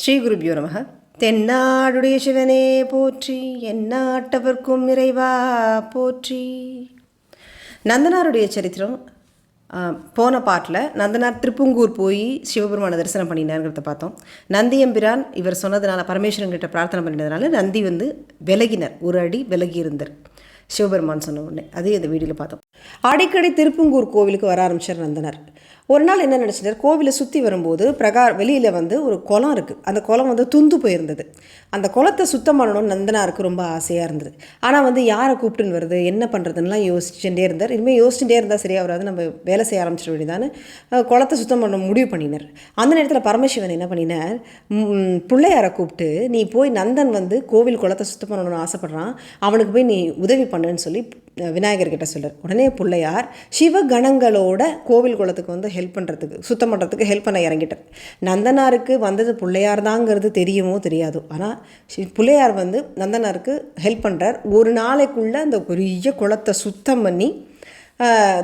ஸ்ரீ குருபியோ நமக தென்னாடுடைய சிவனே போற்றி எந்நாட்டவர்க்கும் இறைவா போற்றி. நந்தனாருடைய சரித்திரம் போன பாட்டில் நந்தனார் திருப்பூங்கூர் போய் சிவபெருமான தரிசனம் பண்ணினாருங்கிறத பார்த்தோம். நந்தியம்பிரான் இவர் சொன்னதுனால பரமேஸ்வரன் கிட்ட பிரார்த்தனை பண்ணினதுனால நந்தி வந்து விலகினர். ஒரு அடி விலகி இருந்தார் சிவபெருமான் சொன்ன உடனே. அதே இந்த வீடியோவில் பார்த்தோம். அடிக்கடி திருப்பூங்கூர் கோவிலுக்கு வர ஆரம்பிச்சார் நந்தனார். ஒரு நாள் என்ன நினச்சிட்டார்? கோவிலை சுற்றி வரும்போது பிரகா வெளியில் வந்து ஒரு குளம் இருக்குது அந்த குளம் வந்து துந்து போயிருந்தது. அந்த குளத்தை சுத்தம் பண்ணணும்னு நந்தனாருக்கு ரொம்ப ஆசையாக இருந்தது. ஆனால் வந்து யாரை கூப்பிட்டுன்னு வருது? என்ன பண்ணுறதுன்னெலாம் யோசிச்சுட்டே இருந்தார். இனிமேல் யோசிச்சுட்டே இருந்தால் சரியாக வராது நம்ம வேலை செய்ய ஆரம்பிச்சிட வேண்டியதான்னு குளத்தை சுத்தம் பண்ண முடிவு பண்ணினார். அந்த நேரத்தில் பரமசிவன் என்ன பண்ணினார்? பிள்ளையாரை கூப்பிட்டு நீ போய் நந்தன் வந்து கோவில் குளத்தை சுத்தம் பண்ணணும்னு ஆசைப்பட்றான். அவனுக்கு போய் நீ உதவி பண்ணுன்னு சொல்லி விநாயகர்கிட்ட சொல்றார் உடனே பிள்ளையார் சிவகணங்களோட கோவில் குளத்துக்கு வந்து ஹெல்ப் பண்ணுறதுக்கு சுத்தம் பண்ணுறதுக்கு ஹெல்ப் பண்ண இறங்கிட்டார். நந்தனாருக்கு வந்தது பிள்ளையார் தாங்கிறது தெரியுமோ தெரியாதோ ஆனால் பிள்ளையார் வந்து நந்தனாருக்கு ஹெல்ப் பண்ணுறார் ஒரு நாளைக்குள்ளே அந்த பெரிய குளத்தை சுத்தம் பண்ணி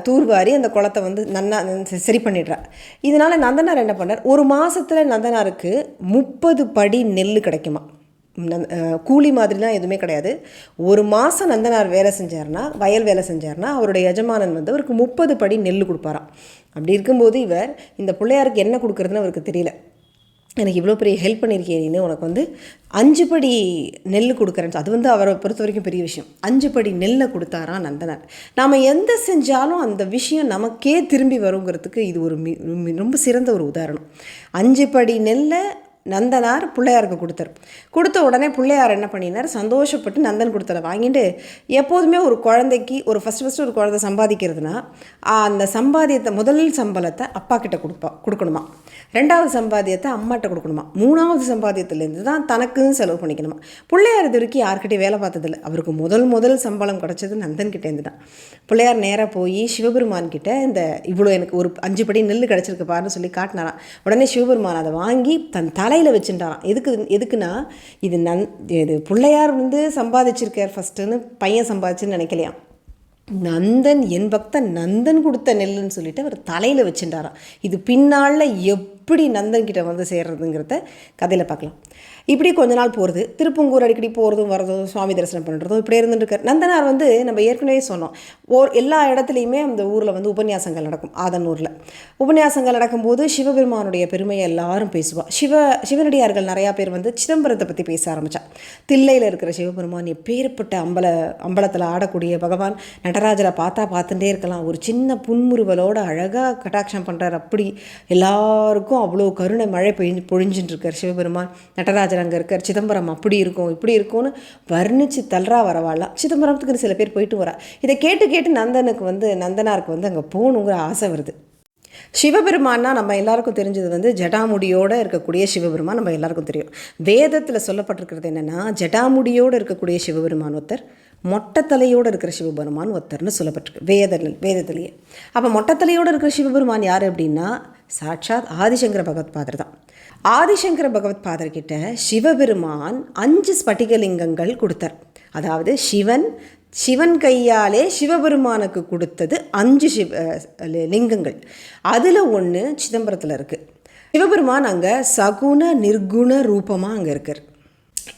தூர்வாரி அந்த குளத்தை வந்து நன்னா சரி பண்ணிடுறார். இதனால் நந்தனார் என்ன பண்ணார்? ஒரு மாதத்தில் நந்தனாருக்கு முப்பது படி நெல் கிடைக்குமா கூலி மாதிரிலாம் எதுவுமே கிடையாது. ஒரு மாதம் நந்தனார் வேலை செஞ்சார்னா வயல் வேலை செஞ்சார்னா அவருடைய எஜமானன் வந்து அவருக்கு முப்பது படி நெல் கொடுப்பாராம். அப்படி இருக்கும்போது இவர் இந்த பிள்ளையாருக்கு என்ன கொடுக்குறதுன்னு அவருக்கு தெரியல. எனக்கு இவ்வளோ பெரிய ஹெல்ப் பண்ணியிருக்கேன்னு உனக்கு வந்து அஞ்சு படி நெல் கொடுக்குறேன்னு அது வந்து அவரை பொறுத்த வரைக்கும் பெரிய விஷயம். அஞ்சு படி நெல்லை கொடுத்தாராம் நந்தனார். நாம் எந்த செஞ்சாலும் அந்த விஷயம் நமக்கே திரும்பி வருங்கிறதுக்கு இது ஒரு மி- மி- ரொம்ப சிறந்த ஒரு உதாரணம். அஞ்சு படி நெல்லை நந்தனார் பிள்ளையாருக்கு கொடுத்தார். கொடுத்த உடனே பிள்ளையார் என்ன பண்ணினார்? சந்தோஷப்பட்டு நந்தன் கொடுத்ததை வாங்கிட்டு எப்போதுமே ஒரு குழந்தைக்கு ஒரு ஃபஸ்ட் ஃபஸ்ட்டு ஒரு குழந்தை சம்பாதிக்கிறதுனா அந்த சம்பாதியத்தை முதல் சம்பளத்தை அப்பா கிட்ட கொடுப்பா கொடுக்கணுமா? ரெண்டாவது சம்பாதியத்தை அம்மாட்ட கொடுக்கணுமா? மூணாவது சம்பாத்தியத்துலேருந்து தான் தனக்குன்னு செலவு பண்ணிக்கணுமா? பிள்ளையார் இது வரைக்கும் யார்கிட்டையும் வேலை பார்த்ததில்ல. அவருக்கு முதல் முதல் சம்பளம் கிடச்சது நந்தன் கிட்டேருந்து தான். பிள்ளையார் நேராக போய் சிவபெருமான் கிட்ட இந்த இவ்வளோ எனக்கு ஒரு அஞ்சு படி நெல் கிடச்சிருக்கு பாருன்னு சொல்லி காட்டினாராம். உடனே சிவபெருமான் அதை வாங்கி தன் தலையில் வச்சுட்டாராம் எதுக்கு எதுக்குன்னா இது நன் இது பிள்ளையார் வந்து சம்பாதிச்சிருக்கார் ஃபஸ்ட்டுன்னு பையன் சம்பாதிச்சுன்னு நினைக்கலையாம். நந்தன் என் பக்தன் நந்தன் கொடுத்த நெல்லுன்னு சொல்லிட்டு அவர் தலையில் வச்சுட்டாராம் இது பின்னால் எப்படி நந்தன் கிட்ட வந்து சேர்றதுங்கிறத கதையில் பார்க்கலாம். இப்படி கொஞ்ச நாள் போகிறது திருப்பங்கூர் அடிக்கடி போகிறதும் வரதும் சுவாமி தரிசனம் பண்ணுறதும் இப்படி இருந்துட்டுருக்கார் நந்தனார் வந்து நம்ம ஏற்கனவே சொன்னோம் ஓர் எல்லா இடத்துலையுமே அந்த ஊரில் வந்து உபன்யாசங்கள் நடக்கும் ஆதனூரில். உபன்யாசங்கள் நடக்கும்போது சிவபெருமானுடைய பெருமையை எல்லாரும் பேசுவாள் சிவ சிவனடியார்கள் நிறையா பேர் வந்து சிதம்பரத்தை பற்றி பேச ஆரம்பித்தா தில்லையில் இருக்கிற சிவபெருமான் எப்பேற்பட்ட அம்பல அம்பலத்தில் ஆடக்கூடிய பகவான் நடராஜரை பார்த்தா பார்த்துட்டே இருக்கலாம். ஒரு சின்ன புன்முறுவலோட அழகாக கட்டாட்சம் பண்ணுறார் அப்படி எல்லாருக்கும் அவ்வளோ கருணை மழை பெய்ஞ்சு பொழிஞ்சுட்டு இருக்கார் சிவபெருமான் நடராஜர் அங்கே இருக்கார் சிதம்பரம் அப்படி இருக்கும் இப்படி இருக்கும்னு வர்ணிச்சு தல்றா வரவாளாம் சிதம்பரத்துக்கு சில பேர் போயிட்டு வரா. இதை கேட்டு கேட்டு நந்தனுக்கு வந்து நந்தனாருக்கு வந்து அங்கே போகணுங்கிற ஆசை வருது. சிவபெருமான்னா நம்ம எல்லாருக்கும் தெரிஞ்சது வந்து ஜடாமுடியோடு இருக்கக்கூடிய சிவபெருமான் நம்ம எல்லாருக்கும் தெரியும். வேதத்தில் சொல்லப்பட்டிருக்கிறது என்னென்னா ஜடாமுடியோடு இருக்கக்கூடிய சிவபெருமான் ஒருத்தர் மொட்டைத்தலையோடு இருக்கிற சிவபெருமான் ஒருத்தர்னு சொல்லப்பட்டிருக்கு வேத வேதத்திலேயே. அப்போ மொட்டைத்தலையோடு இருக்கிற சிவபெருமான் யார் அப்படின்னா சாட்சாத் ஆதிசங்கர பகவத் பாதர் தான். ஆதிசங்கர பகவத் பாதர் சிவபெருமான் அஞ்சு ஸ்பட்டிகலிங்கங்கள் கொடுத்தார். அதாவது சிவன் சிவன் கையாலே சிவபெருமானுக்கு கொடுத்தது அஞ்சு சிவ லிங்கங்கள். அதில் ஒன்று சிதம்பரத்தில் இருக்குது சிவபெருமான் அங்கே சகுண நிர்குண ரூபமாக அங்கே இருக்கார்.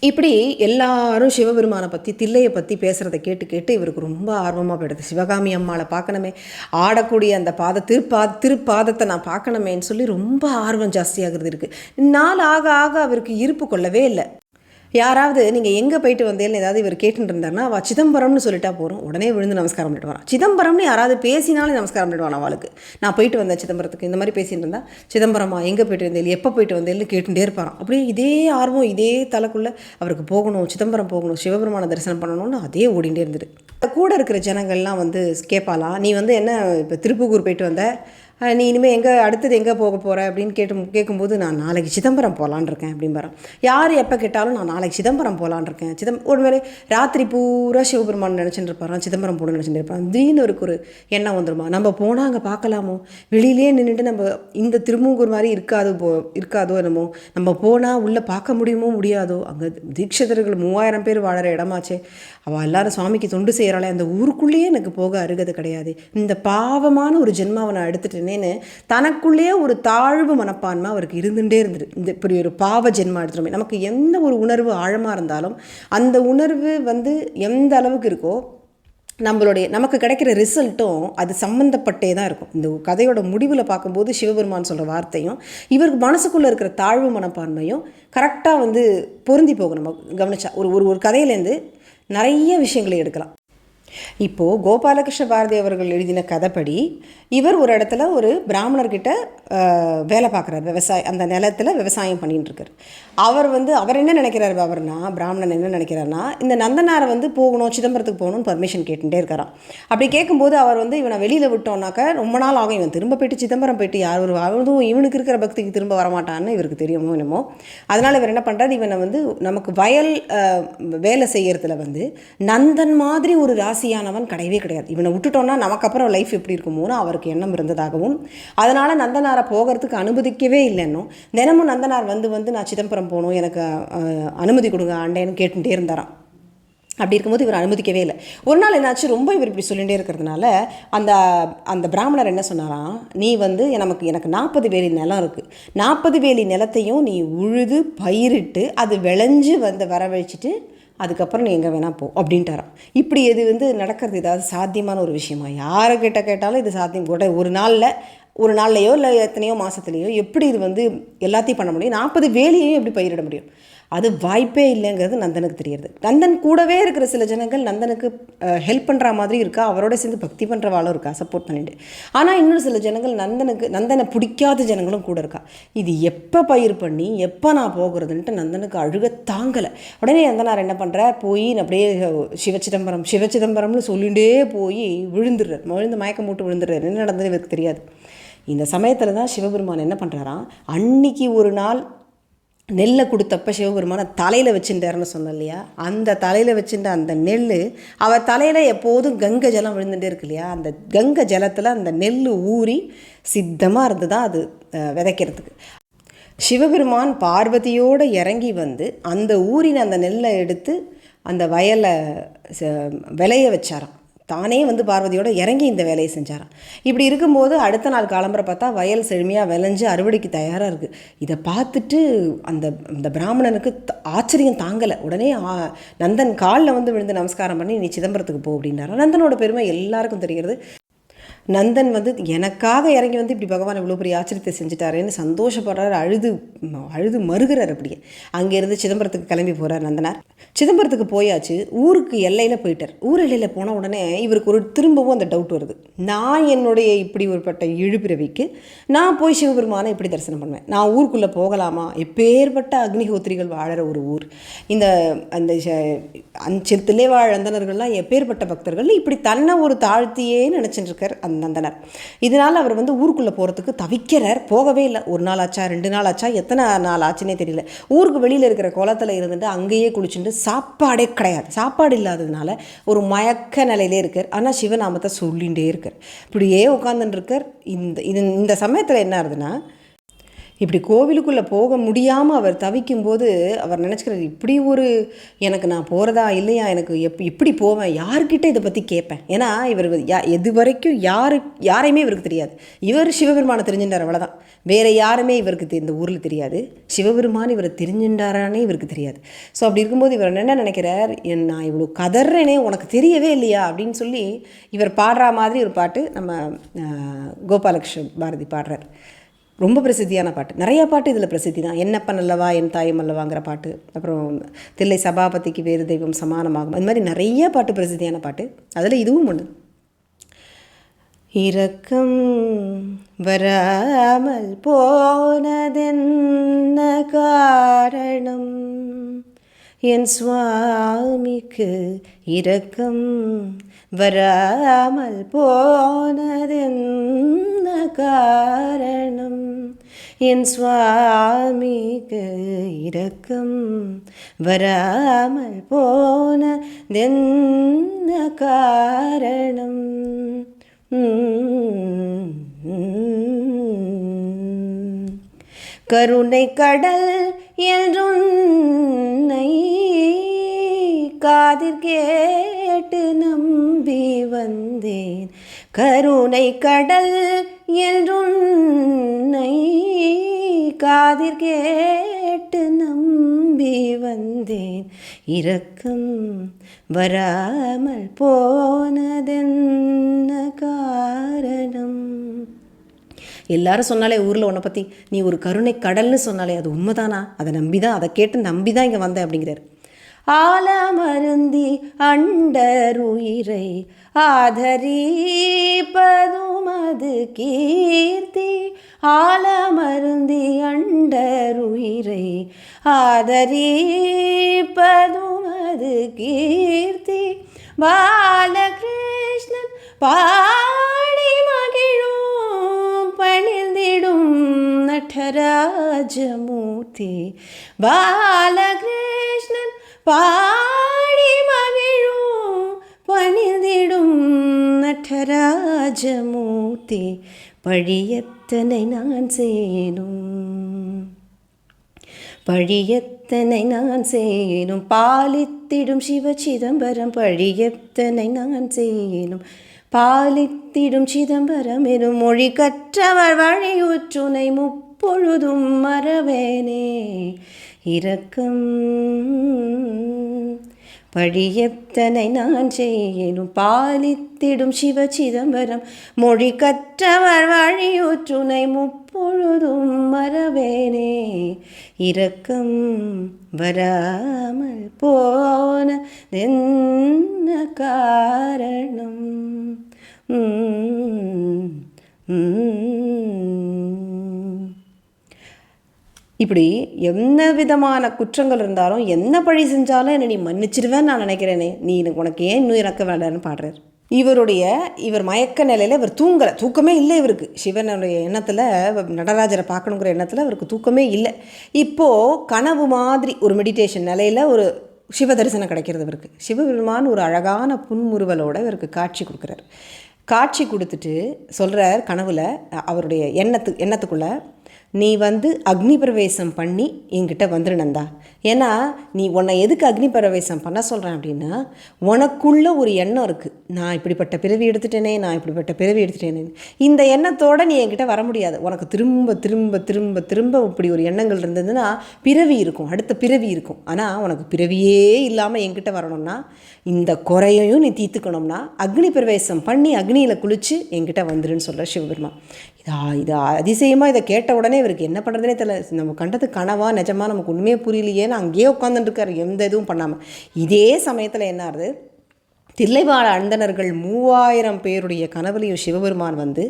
இப்படி எல்லாரும் சிவபெருமானை பற்றி தில்லையை பற்றி பேசுகிறத கேட்டு கேட்டு இவருக்கு ரொம்ப ஆர்வமாக போயிடுது. சிவகாமி அம்மாளை பார்க்கணுமே ஆடக்கூடிய அந்த பாத திருப்பா திருப்பாதத்தை நான் பார்க்கணுமேன்னு சொல்லி ரொம்ப ஆர்வம் ஜாஸ்தியாகிறது இருக்குது நாள் ஆக ஆக அவருக்கு இருப்பு கொள்ளவே இல்லை. யாராவது நீங்கள் எங்கே போயிட்டு வந்தேன்னு ஏதாவது இவர் கேட்டுட்டு இருந்தாருன்னா அவள் சிதம்பரம்னு சொல்லிட்டா போகிறோம் உடனே விழுந்து நமஸ்காரம் பண்ணிட்டு வரான் சிதம்பரம்னு யாராவது பேசினாலே நமஸ்காரம் பண்ணிடுவான் அவளுக்கு. நான் போயிட்டு வந்தேன் சிதம்பரத்துக்கு. இந்த மாதிரி பேசிட்டு இருந்தா சிதம்பரமா எங்கே போயிட்டு வந்தேன் எப்போ போயிட்டு வந்தேன்னு கேட்டுகிட்டே இருப்பாராம். அப்படியே இதே ஆர்வம் இதே தலைக்குள்ளே அவருக்கு போகணும் சிதம்பரம் போகணும் சிவபெருமான தரிசனம் பண்ணணும்னு அதே ஓடிண்டே இருந்தது. கூட இருக்கிற ஜனங்கள்லாம் வந்து கேட்பாலாம் நீ வந்து என்ன இப்போ திருப்புகூர் போயிட்டு வந்த? நீ இனிமேல் எங்கே அடுத்தது எங்கே போக போகிற அப்படின்னு கேட்டு கேட்கும்போது நான் நாளைக்கு சிதம்பரம் போகலான் இருக்கேன் அப்படிம்பாரான் யார் எப்போ கேட்டாலும் நான் நாளைக்கு சிதம்பரம் போகலான் இருக்கேன். சிதம் ஒருவேளை ராத்திரி பூரா சிவபெருமான் நினச்சிட்டு இருப்பாரான் சிதம்பரம் போகணும்னு நினச்சிட்டு இருப்பான். திடீர்னு அவருக்கு ஒரு எண்ணம் வந்துருமா? நம்ம போனால் அங்கே பார்க்கலாமோ? வெளியிலே நின்றுட்டு நம்ம இந்த திருமூங்கூர் மாதிரி இருக்காது போ இருக்காதோ என்னமோ? நம்ம போனால் உள்ளே பார்க்க முடியுமோ முடியாதோ? அங்கே தீட்சிதர்கள் மூவாயிரம் பேர் வாழற இடமாச்சே. அவள் எல்லாரும் சுவாமிக்கு தொண்டு செய்கிறாளே அந்த ஊருக்குள்ளேயே எனக்கு போக அருகது கிடையாது. இந்த பாவமான ஒரு ஜென்மாவை நான் எடுத்துட்டேனேன்னு தனக்குள்ளேயே ஒரு தாழ்வு மனப்பான்மை அவருக்கு இருந்துகிட்டே இருந்துரு இந்த இப்படி ஒரு பாவ ஜென்மா எடுத்துருமே நமக்கு எந்த ஒரு உணர்வு ஆழமாக இருந்தாலும் அந்த உணர்வு வந்து எந்த அளவுக்கு இருக்கோ நம்மளுடைய நமக்கு கிடைக்கிற ரிசல்ட்டும் அது சம்மந்தப்பட்டே தான் இருக்கும். இந்த கதையோட முடிவில் பார்க்கும்போது சிவபெருமான் சொல்கிற வார்த்தையும் இவருக்கு மனசுக்குள்ளே இருக்கிற தாழ்வு மனப்பான்மையும் கரெக்டாக வந்து பொருந்தி போகும் நம்ம கவனிச்சா ஒரு ஒரு ஒரு கதையிலேருந்து நிறைய விஷயங்களை எடுக்கலாம். இப்போது கோபாலகிருஷ்ண பாரதி அவர்கள் எழுதின கதைப்படி இவர் ஒரு இடத்துல ஒரு பிராமணர்கிட்ட வேலை பார்க்குறாரு. விவசாய அந்த நிலத்தில் விவசாயம் பண்ணிட்டு இருக்கார். அவர் வந்து அவர் என்ன நினைக்கிறாரு அவர்னா பிராமணன் என்ன நினைக்கிறாருன்னா இந்த நந்தனாரை வந்து போகணும் சிதம்பரத்துக்கு போகணும்னு பர்மிஷன் கேட்டுட்டே இருக்காராம். அப்படி கேட்கும்போது அவர் வந்து இவனை வெளியில் விட்டோம்னாக்கா ரொம்ப நாள் ஆகும். இவன் திரும்ப போயிட்டு சிதம்பரம் போயிட்டு யார் ஒரு அதுவும் இவனுக்கு இருக்கிற பக்திக்கு திரும்ப வரமாட்டான்னு இவருக்கு தெரியுமோ என்னமோ. அதனால் இவர் என்ன பண்ணுறாரு இவனை வந்து நமக்கு வயல் வேலை செய்யறதுல வந்து நந்தன் மாதிரி ஒரு ராசியானவன் கிடையவே கிடையாது. இவனை விட்டுட்டோன்னா நமக்கு அப்புறம் லைஃப் எப்படி இருக்குமோன்னு அவருக்கு எண்ணம் இருந்ததாகவும் அதனால் நந்தனாரை போகிறதுக்கு அனுமதிக்கவே இல்லைன்னும் தினமும் நந்தனார் வந்து வந்து நான் சிதம்பரம் போகணும் எனக்கு அனுமதி கொடுங்க ஆண்டேன்னு கேட்டுட்டே இருந்தாராம். அப்படி இருக்கும்போது இவர் அனுமதிக்கவே இல்லை. ஒரு நாள் என்னாச்சு? ரொம்ப இவர் இப்படி சொல்லிகிட்டே இருக்கிறதுனால அந்த அந்த பிராமணர் என்ன சொன்னாராம்? நீ வந்து நமக்கு எனக்கு நாற்பது வேலி நிலம் இருக்குது நாற்பது வேலி நிலத்தையும் நீ உழுது பயிரிட்டு அது விளைஞ்சு வந்து வரவழைச்சிட்டு அதுக்கப்புறம் நீ எங்கே வேணால் போ அப்படின்ட்டாராம். இப்படி இது வந்து நடக்கிறது? ஏதாவது சாத்தியமான ஒரு விஷயமா? யாரை கிட்ட கேட்டாலும் இது சாத்தியம். கூட ஒரு நாளில் ஒரு நாள்லையோ இல்லை எத்தனையோ மாதத்துலையோ எப்படி இது வந்து எல்லாத்தையும் பண்ண முடியும்? நாற்பது வேலையையும் எப்படி பயிரிட முடியும்? அது வாய்ப்பே இல்லைங்கிறது நந்தனுக்கு தெரியுது. நந்தன் கூடவே இருக்கிற சில ஜனங்கள் நந்தனுக்கு ஹெல்ப் பண்ணுற மாதிரி இருக்கா? அவரோட சேர்ந்து பக்தி பண்ணுறவாளும் இருக்கா? சப்போர்ட் பண்ணிட்டு. ஆனால் இன்னும் சில ஜனங்கள் நந்தனுக்கு நந்தனை பிடிக்காத ஜனங்களும் கூட இருக்கா? இது எப்போ பயிர் பண்ணி எப்போ நான் போகிறதுன்ட்டு நந்தனுக்கு அழுக தாங்கலை. உடனே நந்தனார் என்ன பண்ணுறார் போய் அப்படியே சிவ சிதம்பரம் சிவ சிதம்பரம்னு சொல்லிகிட்டே போய் விழுந்துடுறார். விழுந்து மயக்கம் போட்டு விழுந்துடுறார். என்ன நடந்தது இவருக்கு தெரியாது. இந்த சமயத்தில் தான் சிவபெருமான் என்ன பண்ணுறாராம் அன்னைக்கு ஒரு நாள் நெல்லை கொடுத்தப்ப சிவபெருமானை தலையில் வச்சுட்டாருன்னு சொன்னேன் இல்லையா அந்த தலையில் வச்சுட்ட அந்த நெல் அவர் தலையில் எப்போதும் கங்கை ஜலம் விழுந்துட்டே இருக்கு இல்லையா? அந்த கங்கை ஜலத்தில் அந்த நெல் ஊறி சித்தமாக இருந்து தான் அது விதைக்கிறதுக்கு. சிவபெருமான் பார்வதியோடு இறங்கி வந்து அந்த ஊரின் அந்த நெல்லை எடுத்து அந்த வயலை ச- விளைய வச்சாராம். தானே வந்து பார்வதியோட இறங்கி இந்த வேலையை செஞ்சாராம். இப்படி இருக்கும்போது அடுத்த நாள் காலம்பரை பார்த்தா வயல் செழுமையாக விளைஞ்சு அறுவடைக்கு தயாராக இருக்குது இதை பார்த்துட்டு அந்த அந்த பிராமணனுக்கு த- ஆச்சரியம் தாங்கலை. உடனே நந்தன் காலில் வந்து விழுந்து நமஸ்காரம் பண்ணி நீ சிதம்பரத்துக்கு போ அப்படின்னாரா நந்தனோட பெருமை எல்லாருக்கும் தெரிகிறது. நந்தன் வந்து எனக்காக இறங்கி வந்து இப்படி பகவான் இவ்வளோ பெரிய ஆச்சரியத்தை செஞ்சுட்டாருன்னு சந்தோஷப்படுறாரு. அழுது அழுது மறுகிறார் அப்படியே. அங்கேருந்து சிதம்பரத்துக்கு கிளம்பி போகிறார் நந்தனார். சிதம்பரத்துக்கு போயாச்சு ஊருக்கு எல்லையில் போயிட்டார். ஊர் எல்லையில் போன உடனே இவருக்கு ஒரு திரும்பவும் அந்த டவுட் வருது. நான் என்னுடைய இப்படி ஒருப்பட்ட இழுபிறவிக்கு நான் போய் சிவபெருமானை இப்படி தரிசனம் பண்ணுவேன். நான் ஊருக்குள்ளே போகலாமா? எப்பேற்பட்ட அக்னிஹோத்திரிகள் வாழற ஒரு ஊர். இந்த அந்த அஞ்சத்திலே வாழ் அந்தனர்கள்லாம் எப்பேற்பட்ட பக்தர்கள் இப்படி தன்னை ஒரு தாழ்த்தியே நினச்சிட்டு இருக்கார் அந்த நந்தனர். இதனால் அவர் வந்து ஊருக்குள்ளே போகிறதுக்கு தவிக்கிறார். போகவே இல்லை. ஒரு நாள் ஆச்சா ரெண்டு நாள் ஆச்சா எத்தனை நாள் ஆச்சுன்னே தெரியல. ஊருக்கு வெளியில் இருக்கிற குளத்தில் இருந்துட்டு அங்கேயே குளிச்சுட்டு சாப்பாடே கிடையாது. சாப்பாடு இல்லாததுனால ஒரு மயக்க நிலையிலே இருக்கார். ஆனால் சிவநாமத்தை சொல்லிகிட்டே இருக்கார். இப்படியே உட்காந்துட்டு இருக்கார். இந்த இது இந்த சமயத்தில் என்ன ஆகுதுன்னா இப்படி கோவிலுக்குள்ளே போக முடியாமல் அவர் தவிக்கும்போது அவர் நினச்சிக்கிறார் இப்படி ஒரு எனக்கு நான் போகிறதா இல்லையா? எனக்கு எப் இப்படி போவேன். யார்கிட்ட இதை பற்றி கேட்பேன்? ஏன்னா இவர் யா எது வரைக்கும் யாரு யாரையுமே இவருக்கு தெரியாது. இவர் சிவபெருமானை தெரிஞ்சுட்டார் அவ்வளோதான் வேறு யாருமே இவருக்கு இந்த ஊரில் தெரியாது. சிவபெருமான் இவரை தெரிஞ்சுட்டாரானே இவருக்கு தெரியாது. ஸோ அப்படி இருக்கும்போது இவர் என்ன நினைக்கிறார்? என் நான் இவ்வளோ கதறேனே உனக்கு தெரியவே இல்லையா? அப்படின்னு சொல்லி இவர் பாடுற மாதிரி ஒரு பாட்டு நம்ம ஆஹ், கோபாலகிருஷ்ண பாரதி பாடுறார். ரொம்ப பிரசித்தியான பாட்டு. நிறைய பாட்டு இதில் பிரசித்தி தான். என்னப்பன் அல்லவா என் தாயம் அல்லவாங்கிற பாட்டு. அப்புறம் தில்லை சபாபதிக்கு வேறு தெய்வம் சமானமாகும். அது மாதிரி நிறைய பாட்டு பிரசித்தியான பாட்டு. அதில் இதுவும் ஒன்று இரக்கம் வராமல் போனதென்ன காரணம்? என் சுவாமிக்கு இரக்கம் வராமல் போனதென்ன காரணம்? என் சுவாமிக்கு இரக்கம். வராமல் போனதென்ன காரணம்? உம். கருணை கடல் என்றுன்னை காதிர் கேட்டு நம்பி வந்தேன். கருணை கடல் என்றுன்னை காதிர் கேட்டு நம்பி வந்தேன். இரக்கம் வராமல் போனதென்ன காரணம்? எல்லாரும் சொன்னாலே ஊரில் உன்னை பற்றி நீ ஒரு கருணை கடல்னு சொன்னாலே அது உண்மைதானா? அதை நம்பி தான் அதை கேட்டு நம்பி தான் இங்கே வந்தேன் அப்படிங்கிறார். ஆலமருந்தி அண்டருயிரை ஆதரிப்பதும் அது கீர்த்தி ஆலமருந்தி அண்டருயிரை ஆதரிப்பதும் அது கீர்த்தி பாலகிருஷ்ணன் பாடி மகிழும் பணிந்திடும் நடராஜமூர்த்தி பாலகிருஷ்ணன் பாடி மகிழும் பணிந்திடும் நடராஜமூர்த்தி பழியத்தனை நான் சேனும் பழியத்தனை நான் சேனும் பாலித்திடும் சிவ சிதம்பரம் பழியத்தனை நான் சேனும் பாலித்திடும் சிதம்பரம் எனும் மொழி கற்றவர் வழியுற்றுனை முப்பொழுதும் மறவேனே இரக்கம் பழியத்தனை நான் செய்யணும் பாலித்திடும் சிவ சிதம்பரம் மொழி கற்றவர் வழியூற்றுனை முப்பொழுதும் மறவேனே. இரக்கம் வராமல் போன என்ன காரணம். உம், உம். இப்படி என்ன விதமான குற்றங்கள் இருந்தாலும் என்ன பழி செஞ்சாலும் என்னை நீ மன்னிச்சிடுவேன்னு நான் நினைக்கிறேனே. நீ எனக்கு உனக்கு ஏன் இன்னும் இறக்க வேண்டாம்னு பாடுறார். இவருடைய இவர் மயக்க நிலையில் இவர் தூங்கலை. தூக்கமே இல்லை இவருக்கு. சிவனுடைய எண்ணத்தில் நடராஜரை பார்க்கணுங்கிற எண்ணத்தில் அவருக்கு தூக்கமே இல்லை. இப்போது கனவு மாதிரி ஒரு மெடிடேஷன் நிலையில் ஒரு சிவ தரிசனம் கிடைக்கிறது இவருக்கு. சிவபெருமான் ஒரு அழகான புன்முறுவலோடு இவருக்கு காட்சி கொடுக்குறார். காட்சி கொடுத்துட்டு சொல்கிறார் கனவில் அவருடைய எண்ணத்து எண்ணத்துக்குள்ளே நீ வந்து அக்னி பிரவேசம் பண்ணி என்கிட்ட வந்துருனந்தா ஏன்னா நீ உன்னை எதுக்கு அக்னி பிரவேசம் பண்ண சொல்கிறேன் அப்படின்னா உனக்குள்ள ஒரு எண்ணம் இருக்குது நான் இப்படிப்பட்ட பிறவி எடுத்துட்டேனே நான் இப்படிப்பட்ட பிறவி எடுத்துட்டேனே. இந்த எண்ணத்தோடு நீ என்கிட்ட வர முடியாது. உனக்கு திரும்ப திரும்ப திரும்ப திரும்ப இப்படி ஒரு எண்ணங்கள் இருந்ததுன்னா பிறவி இருக்கும். அடுத்த பிறவி இருக்கும். ஆனால் உனக்கு பிறவியே இல்லாமல் என்கிட்ட வரணும்னா இந்த குறையையும் நீ தீர்த்துக்கணும்னா அக்னி பிரவேசம் பண்ணி அக்னியில் குளித்து என்கிட்ட வந்துருன்னு சொல்கிற சிவபெருமான். இதா இது அதிசயமாக இதை கேட்ட உடனே இவருக்கு என்ன பண்ணுறதுனே தெரியல. நம்ம கண்டது கனவா நிஜமாக நமக்கு ஒன்றுமே புரியலையேன்னு அங்கேயே உட்காந்துட்டுருக்காரு எந்த இதுவும் பண்ணாமல் இதே சமயத்தில் என்ன ஆகுது? தில்லைவாழ அந்தணர்கள் மூவாயிரம் பேருடைய கனவுலையும் சிவபெருமான் வந்து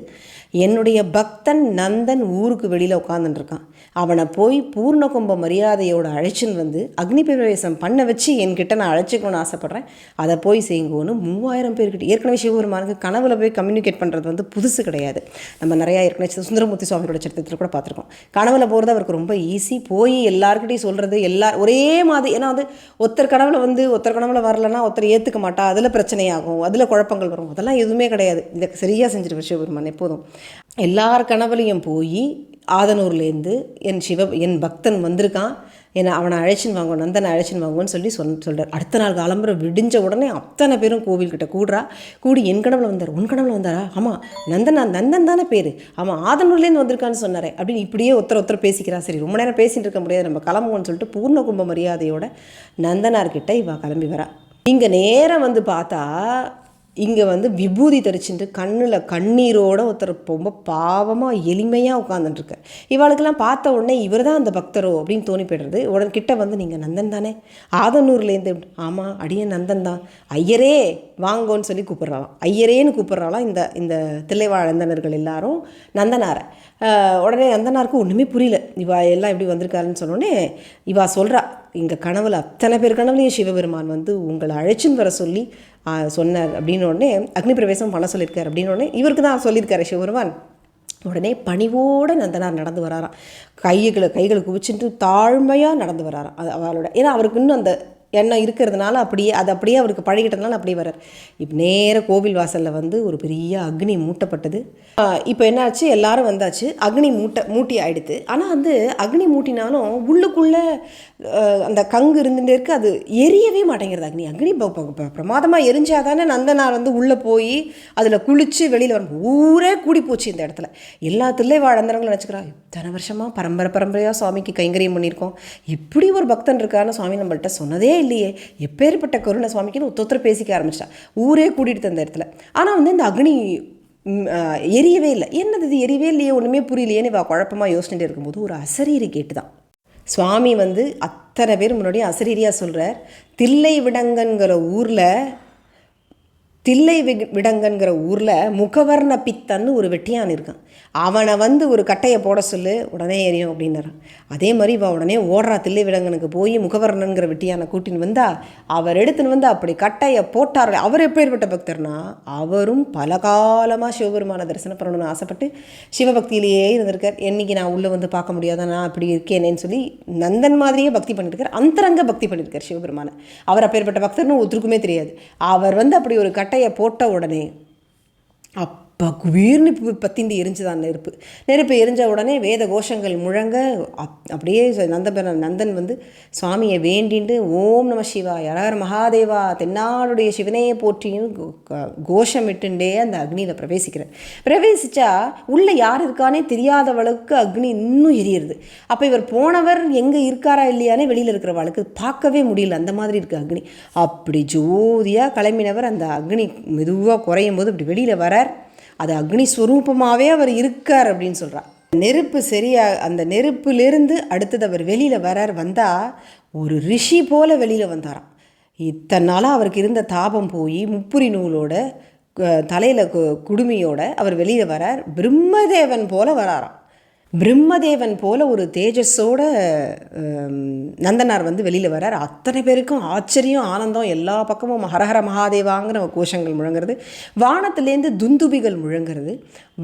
என்னுடைய பக்தன் நந்தன் ஊருக்கு வெளியில் உட்காந்துட்டுருக்கான் அவனை போய் பூர்ண கும்ப மரியாதையோட அழைச்சின்னு வந்து அக்னி பிரவேசம் பண்ண வச்சு என்கிட்ட நான் அழைச்சிக்கணும்னு ஆசைப்பட்றேன். அதை போய் செய்யுங்கன்னு மூவாயிரம் பேர்கிட்ட ஏற்கனவே சிவபெருமானுக்கு கனவுல போய் கம்யூனிகேட் பண்ணுறது வந்து புதுசு கிடையாது. நம்ம நிறையா ஏற்கனவே சுந்தரமூர்த்தி சுவாமியோட சரித்திரத்தில் கூட பார்த்துருக்கோம். கனவுல போகிறது அவருக்கு ரொம்ப ஈஸி போய் எல்லாருக்கிட்டையும் சொல்கிறது எல்லா ஒரே மாதிரி ஏன்னா வந்து ஒருத்தர் கனவுல வந்து ஒருத்தர் கனவுல வரலன்னா ஒருத்தர் ஏற்றுக்க மாட்டா அதில் பிரச்சனையாகும் அதில் குழப்பங்கள் வரும். அதெல்லாம் எதுவுமே கிடையாது. இதை சரியாக செஞ்சிருவார் சிவபெருமான் எப்போதும். எல்லார் கனவுலையும் போய் ஆதனூர்லேருந்து என் சிவ என் பக்தன் வந்திருக்கான். என்னை அவனை அழைச்சின்னு வாங்க நந்தனை அழைச்சின்னு வாங்கன்னு சொல்லி சொல் சொல்கிறார் அடுத்த நாள் காலம்புற விடிஞ்ச உடனே அத்தனை பேரும் கோவில்கிட்ட கூடுறா. கூடி என் கனவில் வந்தார் உன் கனவில் வந்தாரா? ஆமாம் நந்தனா நந்தன் தானே பேர். ஆமாம் ஆதனூர்லேருந்து வந்திருக்கான்னு சொன்னாரே. அப்படின்னு இப்படியே ஒருத்தர் ஒருத்தர் பேசிக்கிறான் சரி ரொம்ப நேரம் பேசிகிட்டு இருக்க முடியாது நம்ம கிளம்புவோன்னு சொல்லிட்டு பூர்ண கும்ப மரியாதையோட நந்தனார்கிட்ட இவ கிளம்பி வரா. இங்கே நேரம் வந்து பார்த்தா இங்கே வந்து விபூதி தரிச்சுட்டு கண்ணில் கண்ணீரோட ஒருத்தர் ரொம்ப பாவமாக எளிமையாக உட்காந்துட்டுருக்கார் இவாளுக்கெல்லாம் பார்த்த உடனே இவர் தான் அந்த பக்தரோ அப்படின்னு தோணி போய்டுறது. உடனே கிட்ட வந்து நீங்கள் நந்தன் தானே? ஆதனூர்லேருந்து ஆமாம் அடியே நந்தன் தான். ஐயரே வாங்கோன்னு சொல்லி கூப்பிட்றாளாம். ஐயரேன்னு கூப்பிட்றாலாம் இந்த இந்த தில்லைவாழந்தனர்கள் எல்லாரும்? நந்தனாரை. உடனே நந்தனாருக்கு ஒன்றுமே புரியல. இவா எல்லாம் எப்படி வந்திருக்காருன்னு சொன்னோடனே இவா சொல்கிறா இங்கே கனவில் அத்தனை பேர் கனவுலையும் சிவபெருமான் வந்து உங்களை அழைச்சின்னு வர சொல்லி சொன்னார். அப்படின்னு உடனே அக்னி பிரவேசம் பண்ண சொல்லியிருக்கார். அப்படின்னு உடனே இவருக்கு தான் சொல்லியிருக்காரு சிவபெருமான். உடனே பணிவோட நந்தனார் நடந்து வராராம். கைகளை கைகளை குவிச்சுட்டு தாழ்மையாக நடந்து வராராம். அது அவளோட ஏன்னா அவருக்கு இன்னும் அந்த எண்ணம் இருக்கிறதுனால அப்படியே அது அப்படியே அவருக்கு பழகிட்டதுனால அப்படியே வர்றார். இப்போ நேர கோவில் வாசலில் வந்து ஒரு பெரிய அக்னி மூட்டப்பட்டது. இப்போ என்னாச்சு? எல்லாரும் வந்தாச்சு. அக்னி மூட்டை மூட்டி ஆயிடுது. ஆனால் வந்து அக்னி மூட்டினாலும் உள்ளுக்குள்ளே அந்த கங்கு இருந்துகிட்டே இருக்கு. அது எரியவே மாட்டேங்கிறது அக்னி. அக்னி பிரமாதமாக எரிஞ்சாதானே நந்தனார் வந்து உள்ளே போய் அதில் குளித்து வெளியில் வரும். ஊரே கூடி போச்சு இந்த இடத்துல. எல்லா தில்லை வாழ்ந்தவங்களும் நினச்சிக்கிறா இத்தனை வருஷமாக பரம்பரை பரம்பரையாக சுவாமிக்கு கைங்கரியம் பண்ணியிருக்கோம். இப்படி ஒரு பக்தன் இருக்கான்னு சுவாமி நம்மள்கிட்ட சொன்னதே இல்லையே. எப்பேற்பட்ட கருணை சுவாமிக்குன்னு ஒத்தொத்தர் பேசிக்க ஆரம்பிச்சிட்டா ஊரே கூட்டிகிட்டு அந்த இடத்துல. ஆனால் வந்து இந்த அக்னி எரியவே இல்லை. என்னது இது? எரியவே இல்லையே ஒன்றுமே புரியலையேன்னு இவ குழப்பமாக யோசிச்சுட்டு இருக்கும்போது ஒரு அசரீரி கேட்டு தான் சுவாமி வந்து அத்தனை பேர் முன்னாடி அசரீரியாக சொல்கிறார் தில்லை விடங்கன்கிற ஊரில் தில்லை வி- விடங்கன்கிற ஊரில் முகவர்ண பித்தன்னு ஒரு வெட்டியான் இருக்கான். அவனை வந்து ஒரு கட்டையை போட சொல்லு உடனே எரியும் அப்படின்னாரான் அதே மாதிரி இவ உடனே ஓடுறா தில்லை விடங்கனுக்கு போய் முகவர்ணனுங்கிற வெட்டியானை கூட்டின்னு வந்தா அவர் எடுத்துன்னு வந்து அப்படி கட்டையை போட்டார். அவர் எப்பேற்பட்ட பக்தர்னா அவரும் பல காலமாக சிவபெருமான தரிசனம் பண்ணணும்னு ஆசைப்பட்டு சிவபக்தியிலேயே இருந்திருக்கார். என்னைக்கு நான் உள்ளே வந்து பார்க்க முடியாத நான் அப்படி இருக்கேனேன்னு சொல்லி நந்தன் மாதிரியே பக்தி பண்ணியிருக்கார் அந்தரங்க பக்தி பண்ணியிருக்கார் சிவபெருமானை. அவர் அப்பேற்பட்ட பக்தர்னு ஒருத்தருக்குமே தெரியாது. அவர் வந்து அப்படி ஒரு சட்டையை போட்ட உடனே அப் அப்பா குவீர்னு பத்திண்டு எரிஞ்சுது அந்த நெருப்பு. நெருப்பு எரிஞ்ச உடனே வேத கோஷங்கள் முழங்க அப் அப்படியே நந்தபெரன் நந்தன் வந்து சுவாமியை வேண்டிண்டு ஓம் நம சிவா யரகர் மகாதேவா தென்னாடுடைய சிவனையை போற்றியும் கோ- கோஷம் விட்டுண்டே அந்த அக்னியில் பிரவேசிக்கிறார். பிரவேசிச்சா உள்ளே யார் இருக்கானே தெரியாதவளுக்கு அக்னி இன்னும் எரியிறது. அப்போ இவர் போனவர் எங்கே இருக்காரா இல்லையானே வெளியில் இருக்கிறவளுக்கு பார்க்கவே முடியல. அந்த மாதிரி இருக்குது அக்னி. அப்படி ஜோதியாக கிளம்பினவர். அந்த அக்னி மெதுவாக குறையும் போது இப்படி வெளியில் வரார். அது அக்னி ஸ்வரூபமாகவே அவர் இருக்கார் அப்படின்னு சொல்கிறார் நெருப்பு சரியா அந்த நெருப்புலேருந்து அடுத்தது அவர் வெளியில் வரார் வந்தால் ஒரு ரிஷி போல வெளியில் வந்தாராம். இத்தனை நாளாக அவருக்கு இருந்த தாபம் போய் முப்புரி நூலோட தலையில் குடுமியோட அவர் வெளியில் வரார் பிரம்மதேவன் போல வராராம். பிரம்மதேவன் போல ஒரு தேஜஸோட நந்தனார் வந்து வெளியில் வரார் அத்தனை பேருக்கும் ஆச்சரியம் ஆனந்தம் எல்லா பக்கமும் ஹரஹர மகாதேவாங்கிற கோஷங்கள் முழங்குறது. வானத்திலேருந்து துந்துபிகள் முழங்குறது.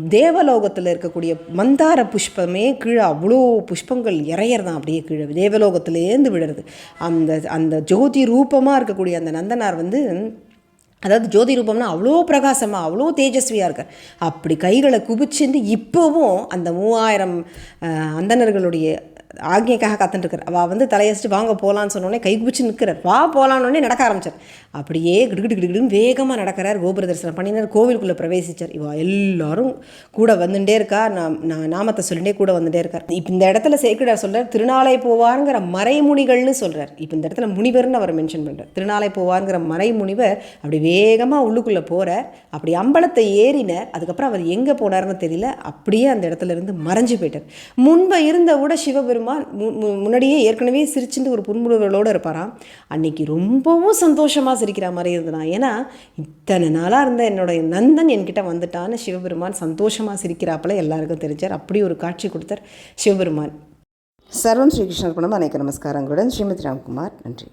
தேவலோகத்தில் இருக்கக்கூடிய மந்தார புஷ்பமே கீழே அவ்வளோ புஷ்பங்கள் இறையறதான் அப்படியே கீழே தேவலோகத்திலேருந்து விழுறது. அந்த அந்த ஜோதி ரூபமாக இருக்கக்கூடிய அந்த நந்தனார் வந்து அதாவது ஜோதி ரூபம்னா அவ்வளோ பிரகாசமாக அவ்வளோ தேஜஸ்வியாக இருக்கார். அப்படி கைகளை குபிச்சுந்து இப்போவும் அந்த மூவாயிரம் அந்தனர்களுடைய அந்தணர்களுடைய ஆக்ஞைக்காக காத்துட்டுருக்கார் அவள் வந்து தலையசிட்டு வாங்க போகலான்னு சொன்னோடனே கை குபிச்சு நிற்கிறார். வா போகலான்னு நடக்க ஆரம்பிச்சார். அப்படியே கிடுகிடு கிடுகிடுன்னு வேகமாக நடக்கிறார் கோபுர தரிசனம். பண்ணினார் கோவிலுக்குள்ளே பிரவேசிச்சார். இவா எல்லாரும் கூட வந்துட்டே இருக்கா. நான் நான் நாமத்தை சொல்லிட்டே கூட வந்துட்டே இருக்கார். இப்போ இந்த இடத்துல சேக்கிடார் சொல்கிறார் திருநாளை போவாருங்கிற மறைமுனிகள்னு சொல்கிறார் இப்போ இந்த இடத்துல முனிவர்னு அவர் மென்ஷன் பண்ணுறார் திருநாளை போவாருங்கிற மறைமுனிவர் அப்படி வேகமாக உள்ளுக்குள்ளே போகிறார் அப்படி அம்பலத்தை ஏறினார். அதுக்கப்புறம் அவர் எங்கே போனார்னு தெரியல. அப்படியே அந்த இடத்துல இருந்து மறைஞ்சு போயிட்டார். முன்பு இருந்த கூட சிவபெருமான் முன்னாடியே ஏற்கனவே சிரிச்சுட்டு ஒரு புன்முறுவலோடு இருப்பாராம். அன்னைக்கு ரொம்பவும் சந்தோஷமாக சிரிக்கிற மாதிரி இருந்தனா ஏன்னா இத்தனை நாளாக இருந்த என்னுடைய நந்தன் என்கிட்ட வந்துட்டான்னு சிவபெருமான் சந்தோஷமாக சிரிக்கிறாப்புல எல்லாருக்கும் தெரிஞ்சார். அப்படி ஒரு காட்சி கொடுத்தார் சிவபெருமான். சர்வம் ஸ்ரீகிருஷ்ணர் பணம் அனைக்கு நமஸ்காரங்களுடன் ஸ்ரீமதி ராம்குமார் நன்றி.